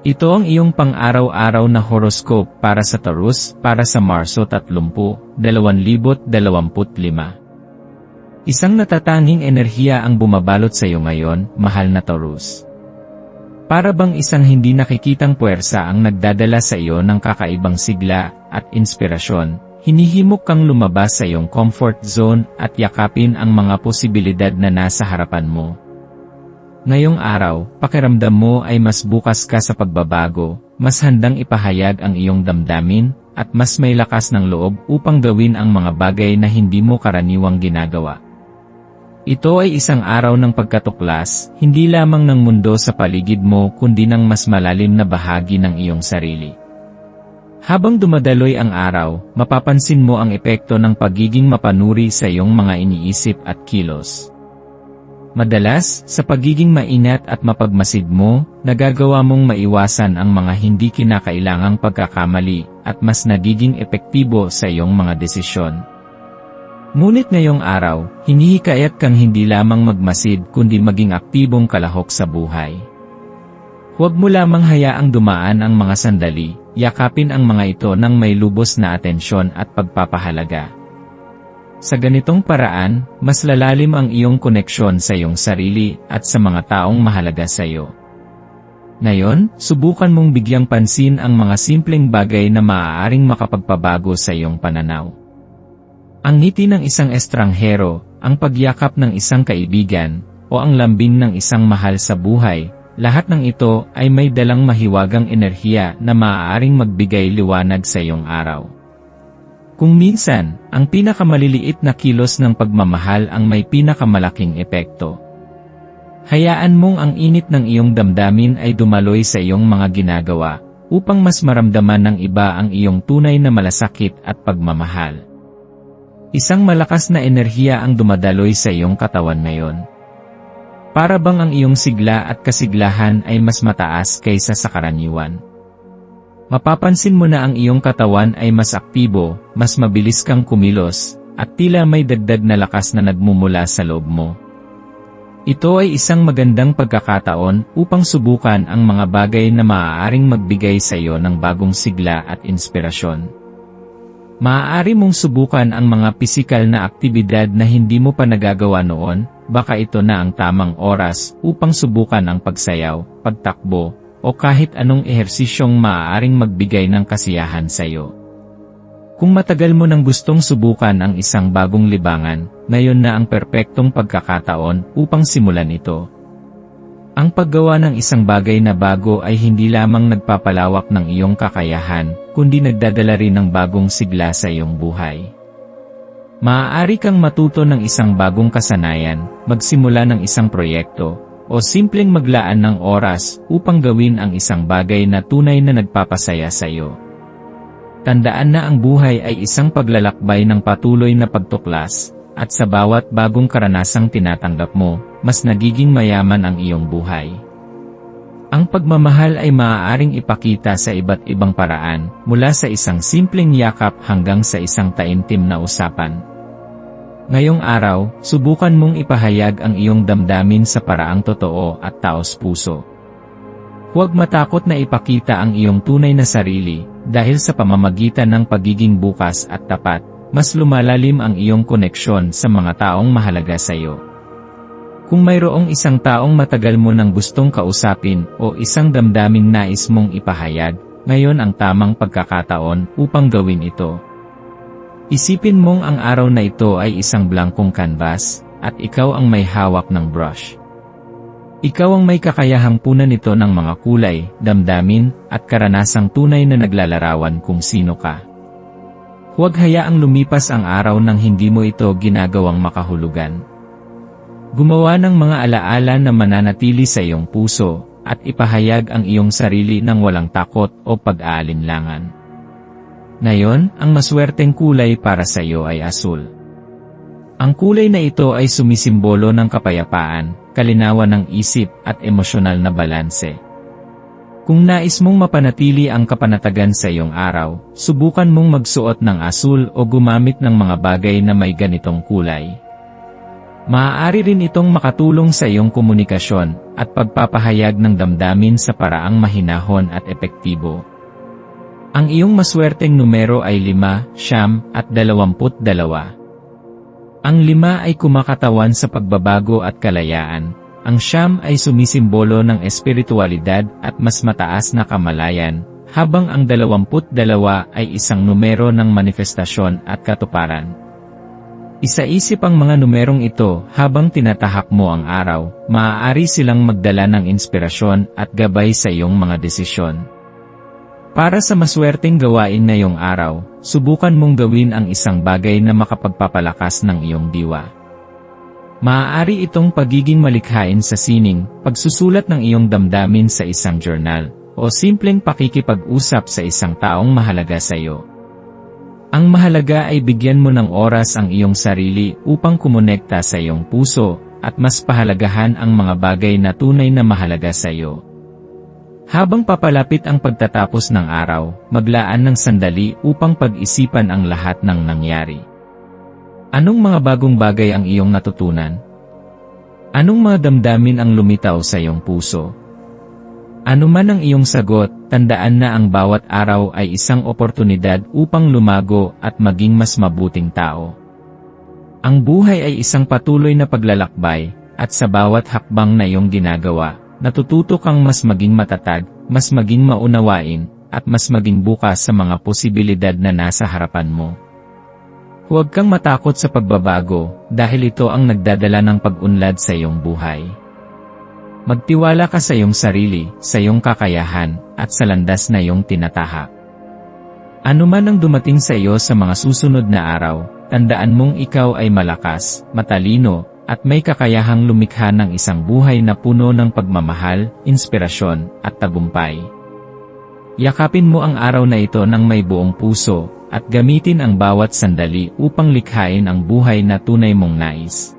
Ito ang iyong pang-araw-araw na horoscope para sa Taurus para sa Marso 30, 2025. Isang natatanging enerhiya ang bumabalot sa iyo ngayon, mahal na Taurus. Para bang isang hindi nakikitang puwersa ang nagdadala sa iyo ng kakaibang sigla at inspirasyon, hinihimok kang lumabas sa iyong comfort zone at yakapin ang mga posibilidad na nasa harapan mo. Ngayong araw, pakiramdam mo ay mas bukas ka sa pagbabago, mas handang ipahayag ang iyong damdamin, at mas may lakas ng loob upang gawin ang mga bagay na hindi mo karaniwang ginagawa. Ito ay isang araw ng pagkatuklas, hindi lamang ng mundo sa paligid mo kundi ng mas malalim na bahagi ng iyong sarili. Habang dumadaloy ang araw, mapapansin mo ang epekto ng pagiging mapanuri sa iyong mga iniisip at kilos. Madalas, sa pagiging mainat at mapagmasid mo, nagagawa mong maiwasan ang mga hindi kinakailangang pagkakamali at mas nagiging epektibo sa iyong mga desisyon. Ngunit ngayong araw, hinihikayat kang hindi lamang magmasid kundi maging aktibong kalahok sa buhay. Huwag mo lamang hayaang dumaan ang mga sandali, yakapin ang mga ito ng may lubos na atensyon at pagpapahalaga. Sa ganitong paraan, mas lalalim ang iyong koneksyon sa iyong sarili at sa mga taong mahalaga sa iyo. Ngayon, subukan mong bigyang pansin ang mga simpleng bagay na maaaring makapagpabago sa iyong pananaw. Ang ngiti ng isang estranghero, ang pagyakap ng isang kaibigan, o ang lambing ng isang mahal sa buhay, lahat ng ito ay may dalang mahiwagang enerhiya na maaaring magbigay liwanag sa iyong araw. Kung minsan, ang pinakamaliliit na kilos ng pagmamahal ang may pinakamalaking epekto. Hayaan mong ang init ng iyong damdamin ay dumaloy sa iyong mga ginagawa, upang mas maramdaman ng iba ang iyong tunay na malasakit at pagmamahal. Isang malakas na enerhiya ang dumadaloy sa iyong katawan ngayon. Para bang ang iyong sigla at kasiglahan ay mas mataas kaysa sa karaniwan. Mapapansin mo na ang iyong katawan ay mas aktibo, mas mabilis kang kumilos, at tila may dagdag na lakas na nagmumula sa loob mo. Ito ay isang magandang pagkakataon upang subukan ang mga bagay na maaaring magbigay sa iyo ng bagong sigla at inspirasyon. Maaari mong subukan ang mga pisikal na aktibidad na hindi mo pa nagagawa noon, baka ito na ang tamang oras upang subukan ang pagsayaw, pagtakbo, o kahit anong ehersisyong maaaring magbigay ng kasiyahan sa iyo. Kung matagal mo nang gustong subukan ang isang bagong libangan, ngayon na ang perpektong pagkakataon upang simulan ito. Ang paggawa ng isang bagay na bago ay hindi lamang nagpapalawak ng iyong kakayahan, kundi nagdadala rin ng bagong sigla sa iyong buhay. Maaari kang matuto ng isang bagong kasanayan, magsimula ng isang proyekto, o simpleng maglaan ng oras upang gawin ang isang bagay na tunay na nagpapasaya sa iyo. Tandaan na ang buhay ay isang paglalakbay ng patuloy na pagtuklas, at sa bawat bagong karanasang tinatanggap mo, mas nagiging mayaman ang iyong buhay. Ang pagmamahal ay maaaring ipakita sa iba't ibang paraan, mula sa isang simpleng yakap hanggang sa isang taimtim na usapan, Ngayong araw, subukan mong ipahayag ang iyong damdamin sa paraang totoo at taos puso. Huwag matakot na ipakita ang iyong tunay na sarili, dahil sa pamamagitan ng pagiging bukas at tapat, mas lumalalim ang iyong koneksyon sa mga taong mahalaga sa iyo. Kung mayroong isang taong matagal mo nang gustong kausapin o isang damdaming nais mong ipahayag, ngayon ang tamang pagkakataon upang gawin ito. Isipin mong ang araw na ito ay isang blankong canvas, at ikaw ang may hawak ng brush. Ikaw ang may kakayahang punan nito ng mga kulay, damdamin, at karanasang tunay na naglalarawan kung sino ka. Huwag hayaang lumipas ang araw nang hindi mo ito ginagawang makahulugan. Gumawa ng mga alaala na mananatili sa iyong puso, at ipahayag ang iyong sarili ng walang takot o pag-aalinlangan. Ngayon, ang maswerteng kulay para sa iyo ay asul. Ang kulay na ito ay sumisimbolo ng kapayapaan, kalinawan ng isip at emosyonal na balanse. Kung nais mong mapanatili ang kapanatagan sa iyong araw, subukan mong magsuot ng asul o gumamit ng mga bagay na may ganitong kulay. Maaari rin itong makatulong sa iyong komunikasyon at pagpapahayag ng damdamin sa paraang mahinahon at epektibo. Ang iyong maswerteng numero ay 5, siyam, at 22. Ang 5 ay kumakatawan sa pagbabago at kalayaan. Ang siyam ay sumisimbolo ng espiritualidad at mas mataas na kamalayan, habang ang 22 ay isang numero ng manifestasyon at katuparan. Isa-isip ang mga numerong ito habang tinatahak mo ang araw, maaari silang magdala ng inspirasyon at gabay sa iyong mga desisyon. Para sa maswerteng gawain na iyong araw, subukan mong gawin ang isang bagay na makapagpapalakas ng iyong diwa. Maaari itong pagiging malikhain sa sining, pagsusulat ng iyong damdamin sa isang journal, o simpleng pakikipag-usap sa isang taong mahalaga sa iyo. Ang mahalaga ay bigyan mo ng oras ang iyong sarili upang kumonekta sa iyong puso at mas pahalagahan ang mga bagay na tunay na mahalaga sa iyo. Habang papalapit ang pagtatapos ng araw, maglaan ng sandali upang pag-isipan ang lahat ng nangyari. Anong mga bagong bagay ang iyong natutunan? Anong mga damdamin ang lumitaw sa iyong puso? Ano man ang iyong sagot, tandaan na ang bawat araw ay isang oportunidad upang lumago at maging mas mabuting tao. Ang buhay ay isang patuloy na paglalakbay, at sa bawat hakbang na iyong ginagawa, natututo kang mas maging matatag, mas maging maunawain, at mas maging bukas sa mga posibilidad na nasa harapan mo. Huwag kang matakot sa pagbabago, dahil ito ang nagdadala ng pag-unlad sa iyong buhay. Magtiwala ka sa iyong sarili, sa iyong kakayahan, at sa landas na iyong tinatahak. Ano man ang dumating sa iyo sa mga susunod na araw, tandaan mong ikaw ay malakas, matalino, at may kakayahang lumikha ng isang buhay na puno ng pagmamahal, inspirasyon, at tagumpay. Yakapin mo ang araw na ito ng may buong puso, at gamitin ang bawat sandali upang likhain ang buhay na tunay mong nais.